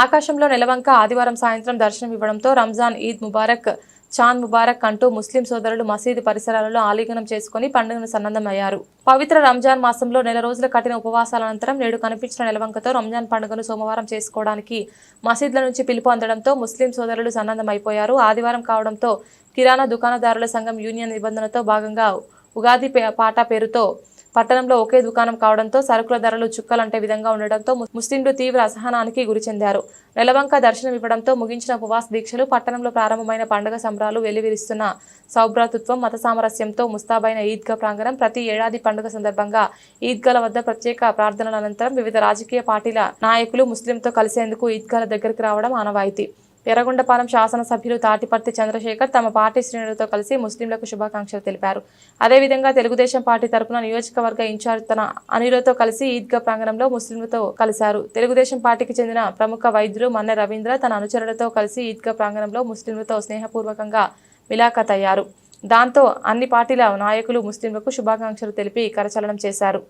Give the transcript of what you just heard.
ఆకాశంలో నెలవంక ఆదివారం సాయంత్రం దర్శనం ఇవ్వడంతో రంజాన్ ఈద్ ముబారక్ చాంద్ ముబారక్ అంటూ ముస్లిం సోదరులు మసీదు పరిసరాలలో ఆలింగనం చేసుకుని పండుగను సన్నద్ధమయ్యారు. పవిత్ర రంజాన్ మాసంలో నెల రోజుల కఠిన ఉపవాసాల అనంతరం నేడు కనిపించిన నెలవంకతో రంజాన్ పండుగను సోమవారం చేసుకోవడానికి మసీదుల నుంచి పిలుపు అందడంతో ముస్లిం సోదరులు సన్నద్ధమైపోయారు. ఆదివారం కావడంతో కిరాణా దుకాణదారుల సంఘం యూనియన్ నిబంధనతో భాగంగా ఉగాది పాట పేరుతో పట్టణంలో ఒకే దుకాణం కావడంతో సరుకుల ధరలు చుక్కలంటే విధంగా ఉండడంతో ముస్లింలు తీవ్ర అసహనానికి గురి చెందారు. నెలవంక దర్శనం ఇవ్వడంతో ముగించిన ఉపవాస దీక్షలు పట్టణంలో ప్రారంభమైన పండుగ సంబరాలు వెల్లివిరుస్తున్న సౌభ్రాతృత్వం మత సామరస్యంతో ముస్తాబైన ఈద్గా ప్రాంగణం ప్రతి ఏడాది పండుగ సందర్భంగా ఈద్గాల వద్ద ప్రత్యేక ప్రార్థనల అనంతరం వివిధ రాజకీయ పార్టీల నాయకులు ముస్లింతో కలిసేందుకు ఈద్గాల దగ్గరికి రావడం ఆనవాయితీ. ఎర్రగొండపాలెం శాసనసభ్యులు తాటిపర్తి చంద్రశేఖర్ తమ పార్టీ శ్రేణులతో కలిసి ముస్లింలకు శుభాకాంక్షలు తెలిపారు. అదేవిధంగా తెలుగుదేశం పార్టీ తరపున నియోజకవర్గ ఇన్ఛార్జ్ తన అనిలతో కలిసి ఈద్గా ప్రాంగణంలో ముస్లింలతో కలిశారు. తెలుగుదేశం పార్టీకి చెందిన ప్రముఖ వైద్యులు మన్నె రవీంద్ర తన అనుచరులతో కలిసి ఈద్గా ప్రాంగణంలో ముస్లింలతో స్నేహపూర్వకంగా మిలాఖత్ అయ్యారు దాంతో అన్ని పార్టీల నాయకులు ముస్లింలకు శుభాకాంక్షలు తెలిపి కరచలనం చేశారు.